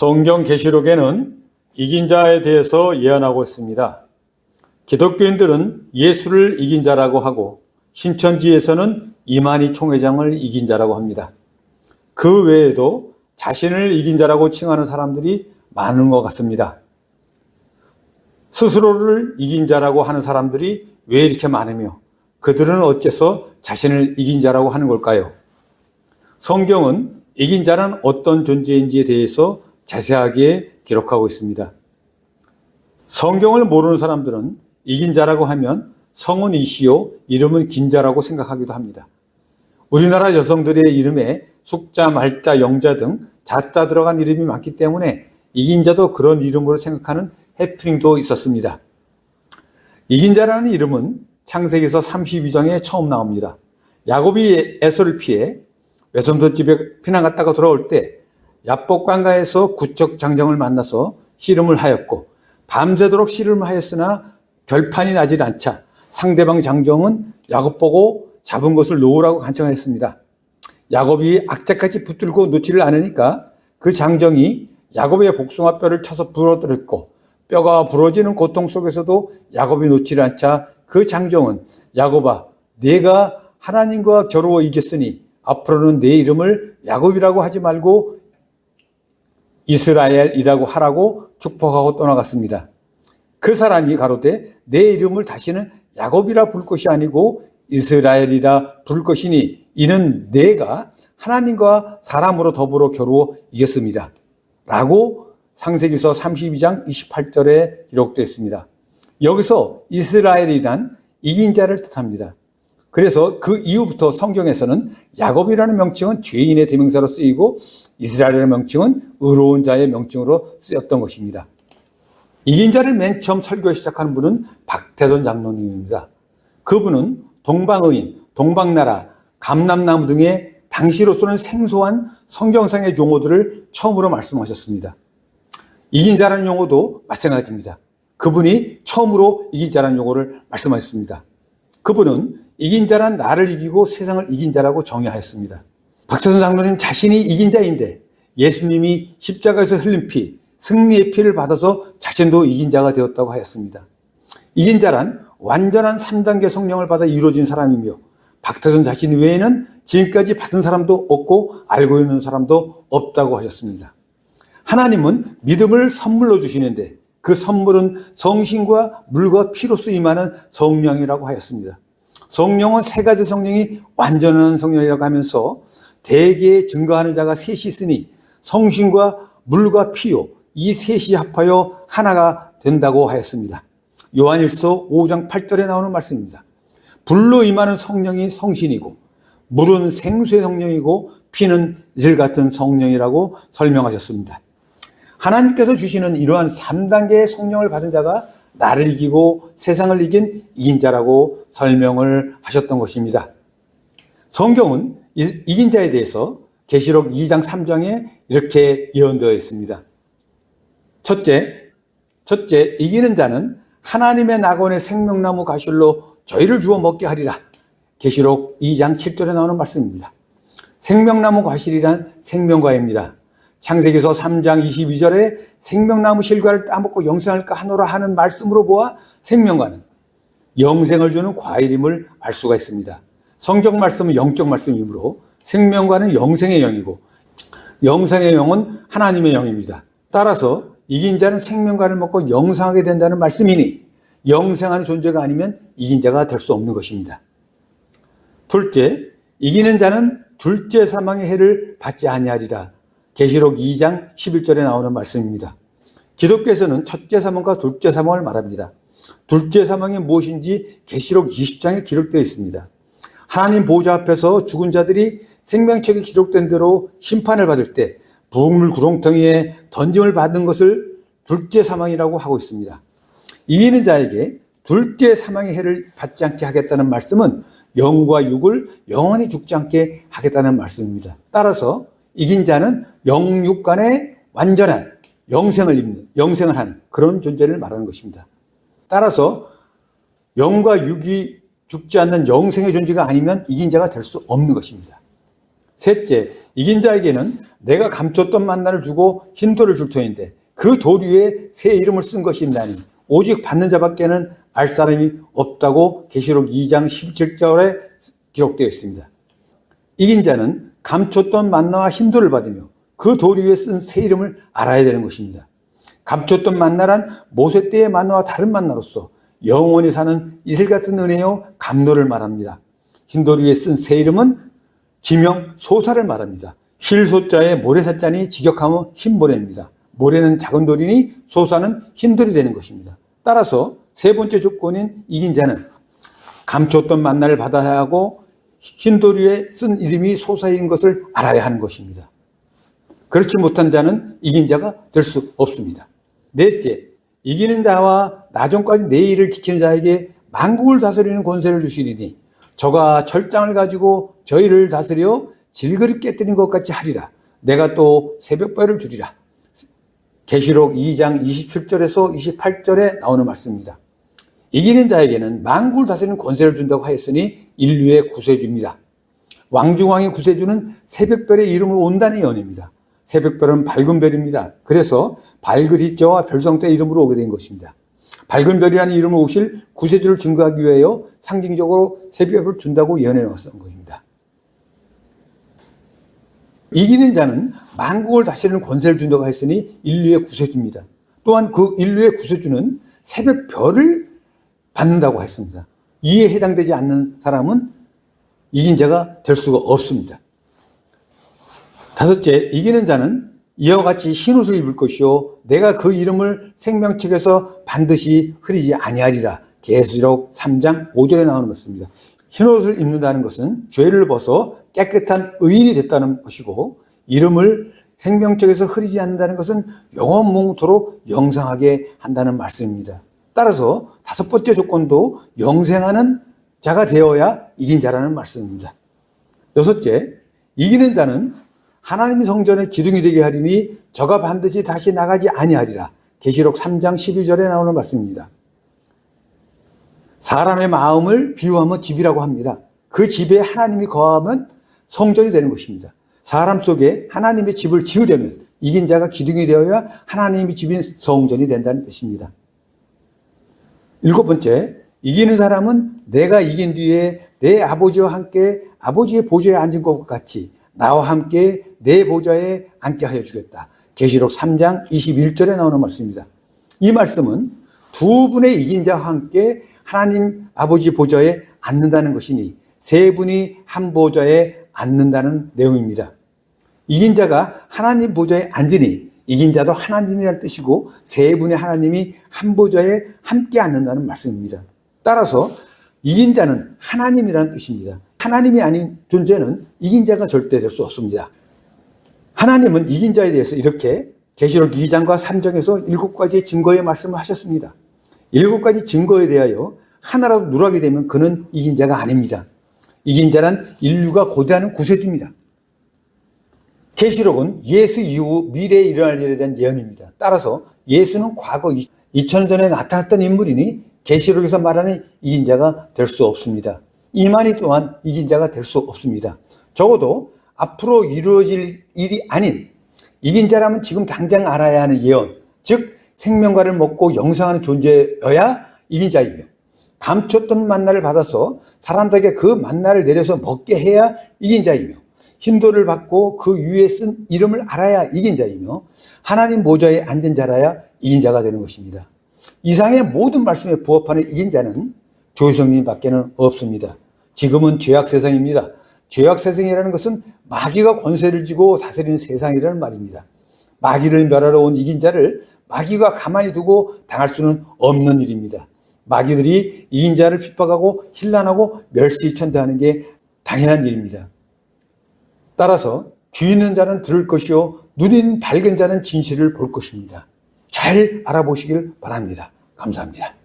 성경 계시록에는 이긴 자에 대해서 예언하고 있습니다. 기독교인들은 예수를 이긴 자라고 하고 신천지에서는 이만희 총회장을 이긴 자라고 합니다. 그 외에도 자신을 이긴 자라고 칭하는 사람들이 많은 것 같습니다. 스스로를 이긴 자라고 하는 사람들이 왜 이렇게 많으며 그들은 어째서 자신을 이긴 자라고 하는 걸까요? 성경은 이긴 자는 어떤 존재인지에 대해서 자세하게 기록하고 있습니다. 성경을 모르는 사람들은 이긴 자라고 하면 성은 이시요 이름은 긴자라고 생각하기도 합니다. 우리나라 여성들의 이름에 숙자, 말자, 영자 등 자자 들어간 이름이 많기 때문에 이긴 자도 그런 이름으로 생각하는 해프닝도 있었습니다. 이긴 자라는 이름은 창세기서 32장에 처음 나옵니다. 야곱이 에서를 피해 외손도 집에 피난 갔다가 돌아올 때 야복강가에서 구척 장정을 만나서 씨름을 하였고 밤새도록 씨름을 하였으나 결판이 나질 않자 상대방 장정은 야곱 보고 잡은 것을 놓으라고 간청했습니다. 야곱이 악착같이 붙들고 놓지를 않으니까 그 장정이 야곱의 복숭아 뼈를 쳐서 부러뜨렸고 뼈가 부러지는 고통 속에서도 야곱이 놓지를 않자 그 장정은 야곱아 내가 하나님과 겨루어 이겼으니 앞으로는 내 이름을 야곱이라고 하지 말고 이스라엘이라고 하라고 축복하고 떠나갔습니다. 그 사람이 가로되 내 이름을 다시는 야곱이라 부를 것이 아니고 이스라엘이라 부를 것이니 이는 내가 하나님과 사람으로 더불어 겨루어 이겼습니다. 라고 상세기서 32장 28절에 기록되어 있습니다. 여기서 이스라엘이란 이긴 자를 뜻합니다. 그래서 그 이후부터 성경에서는 야곱이라는 명칭은 죄인의 대명사로 쓰이고 이스라엘이라는 명칭은 의로운 자의 명칭으로 쓰였던 것입니다. 이긴 자를 맨 처음 설교 시작하는 분은 박태선 장로님입니다. 그분은 동방의인, 동방나라, 감람나무 등의 당시로서는 생소한 성경상의 용어들을 처음으로 말씀하셨습니다. 이긴 자라는 용어도 마찬가지입니다. 그분이 처음으로 이긴 자라는 용어를 말씀하셨습니다. 그분은 이긴 자란 나를 이기고 세상을 이긴 자라고 정의하였습니다. 박태선 장로님 자신이 이긴 자인데 예수님이 십자가에서 흘린 피, 승리의 피를 받아서 자신도 이긴 자가 되었다고 하였습니다. 이긴 자란 완전한 3단계 성령을 받아 이루어진 사람이며 박태선 자신 외에는 지금까지 받은 사람도 없고 알고 있는 사람도 없다고 하셨습니다. 하나님은 믿음을 선물로 주시는데 그 선물은 성신과 물과 피로 쓰임하는 성령이라고 하였습니다. 성령은 세 가지 성령이 완전한 성령이라고 하면서 대개에 증거하는 자가 셋이 있으니 성신과 물과 피요 이 셋이 합하여 하나가 된다고 하였습니다. 요한일서 5장 8절에 나오는 말씀입니다. 불로 임하는 성령이 성신이고 물은 생수의 성령이고 피는 이슬 같은 성령이라고 설명하셨습니다. 하나님께서 주시는 이러한 3단계의 성령을 받은 자가 나를 이기고 세상을 이긴 이긴 자라고 설명을 하셨던 것입니다. 성경은 이긴 자에 대해서 계시록 2장 3장에 이렇게 예언되어 있습니다. 첫째, 첫째 이기는 자는 하나님의 낙원의 생명나무 가실로 저희를 주어 먹게 하리라. 계시록 2장 7절에 나오는 말씀입니다. 생명나무 과실이란 생명과입니다. 창세기서 3장 22절에 생명나무 실과를 따먹고 영생을 까하노라 하는 말씀으로 보아 생명과는 영생을 주는 과일임을 알 수가 있습니다. 성경 말씀은 영적 말씀이므로 생명과는 영생의 영이고 영생의 영은 하나님의 영입니다. 따라서 이긴 자는 생명과를 먹고 영생하게 된다는 말씀이니 영생하는 존재가 아니면 이긴 자가 될 수 없는 것입니다. 둘째, 이기는 자는 둘째 사망의 해를 받지 아니하리라. 계시록 2장 11절에 나오는 말씀입니다. 기독교에서는 첫째 사망과 둘째 사망을 말합니다. 둘째 사망이 무엇인지 계시록 20장에 기록되어 있습니다. 하나님 보좌 앞에서 죽은 자들이 생명책에 기록된 대로 심판을 받을 때 부흥물 구렁텅이에 던짐을 받는 것을 둘째 사망이라고 하고 있습니다. 이기는 자에게 둘째 사망의 해를 받지 않게 하겠다는 말씀은 영과 육을 영원히 죽지 않게 하겠다는 말씀입니다. 따라서 이긴 자는 영육 간의 완전한 영생을 입는, 영생을 하는 그런 존재를 말하는 것입니다. 따라서 영과 육이 죽지 않는 영생의 존재가 아니면 이긴 자가 될 수 없는 것입니다. 셋째, 이긴 자에게는 내가 감췄던 만나를 주고 흰 돌을 줄 터인데 그 돌 위에 새 이름을 쓴 것이 있나니 오직 받는 자밖에는 알 사람이 없다고 계시록 2장 17절에 기록되어 있습니다. 이긴 자는 감췄던 만나와 흰 돌을 받으며 그 돌 위에 쓴 새 이름을 알아야 되는 것입니다. 감췄던 만나란 모세 때의 만나와 다른 만나로서 영원히 사는 이슬 같은 은혜요 감노를 말합니다. 흰돌 위에 쓴 새 이름은 지명 소사를 말합니다. 힐소자에 모래사자니 직역하면 흰모래입니다. 모래는 작은 돌이니 소사는 흰 돌이 되는 것입니다. 따라서 세 번째 조건인 이긴 자는 감췄던 만나를 받아야 하고 흰 돌 위에 쓴 이름이 소사인 것을 알아야 하는 것입니다. 그렇지 못한 자는 이긴 자가 될 수 없습니다. 넷째, 이기는 자와 나중까지 내 일을 지키는 자에게 만국을 다스리는 권세를 주시리니 저가 철장을 가지고 저희를 다스려 질그릇 깨뜨린 것 같이 하리라. 내가 또 새벽별을 주리라. 계시록 2장 27절에서 28절에 나오는 말씀입니다. 이기는 자에게는 만국을 다스리는 권세를 준다고 하였으니 인류의 구세주입니다. 왕중왕의 구세주는 새벽별의 이름으로 온다는 연입니다. 새벽별은 밝은 별입니다. 그래서 희자와 별성자 이름으로 오게 된 것입니다. 밝은 별이라는 이름으로 오실 구세주를 증거하기 위하여 상징적으로 새벽을 준다고 예언해 놓았던 것입니다. 이기는 자는 만국을 다스리는 권세를 준다고 했으니 인류의 구세주입니다. 또한 그 인류의 구세주는 새벽 별을 받는다고 했습니다. 이에 해당되지 않는 사람은 이긴 자가 될 수가 없습니다. 다섯째, 이기는 자는 이와 같이 흰옷을 입을 것이요 내가 그 이름을 생명책에서 반드시 흐리지 아니하리라. 계시록 3장 5절에 나오는 것입니다. 흰옷을 입는다는 것은 죄를 벗어 깨끗한 의인이 됐다는 것이고 이름을 생명책에서 흐리지 않는다는 것은 영원 몽토록 영상하게 한다는 말씀입니다. 따라서 다섯 번째 조건도 영생하는 자가 되어야 이긴 자라는 말씀입니다. 여섯째, 이기는 자는 하나님의 성전의 기둥이 되게 하리니 저가 반드시 다시 나가지 아니하리라. 계시록 3장 11절에 나오는 말씀입니다. 사람의 마음을 비유하면 집이라고 합니다. 그 집에 하나님이 거하면 성전이 되는 것입니다. 사람 속에 하나님의 집을 지으려면 이긴 자가 기둥이 되어야 하나님의 집인 성전이 된다는 뜻입니다. 일곱 번째, 이기는 사람은 내가 이긴 뒤에 내 아버지와 함께 아버지의 보좌에 앉은 것과 같이 나와 함께 내 보좌에 앉게 하여 주겠다. 계시록 3장 21절에 나오는 말씀입니다. 이 말씀은 두 분의 이긴 자와 함께 하나님 아버지 보좌에 앉는다는 것이니 세 분이 한 보좌에 앉는다는 내용입니다. 이긴 자가 하나님 보좌에 앉으니 이긴 자도 하나님이라는 뜻이고 세 분의 하나님이 한 보좌에 함께 앉는다는 말씀입니다. 따라서 이긴 자는 하나님이라는 뜻입니다. 하나님이 아닌 존재는 이긴 자가 절대 될 수 없습니다. 하나님은 이긴 자에 대해서 이렇게 계시록 2장과 3장에서 일곱 가지 증거의 말씀을 하셨습니다. 일곱 가지 증거에 대하여 하나라도 누락이 되면 그는 이긴 자가 아닙니다. 이긴 자란 인류가 고대하는 구세주입니다. 계시록은 예수 이후 미래에 일어날 일에 대한 예언입니다. 따라서 예수는 과거 2000년 전에 나타났던 인물이니 계시록에서 말하는 이긴 자가 될 수 없습니다. 이만희 또한 이긴 자가 될 수 없습니다. 적어도 앞으로 이루어질 일이 아닌 이긴 자라면 지금 당장 알아야 하는 예언, 즉 생명과를 먹고 영생하는 존재여야 이긴 자이며 감췄던 만나를 받아서 사람들에게 그 만나를 내려서 먹게 해야 이긴 자이며 힘도를 받고 그 위에 쓴 이름을 알아야 이긴 자이며 하나님 모자에 앉은 자라야 이긴 자가 되는 것입니다. 이상의 모든 말씀에 부합하는 이긴 자는 조성님 밖에는 없습니다. 지금은 죄악 세상입니다. 죄악 세상이라는 것은 마귀가 권세를 쥐고 다스리는 세상이라는 말입니다. 마귀를 멸하러 온 이긴 자를 마귀가 가만히 두고 당할 수는 없는 일입니다. 마귀들이 이긴 자를 핍박하고 힐난하고 멸시천대하는 게 당연한 일입니다. 따라서 귀 있는 자는 들을 것이요 눈인 밝은 자는 진실을 볼 것입니다. 잘 알아보시길 바랍니다. 감사합니다.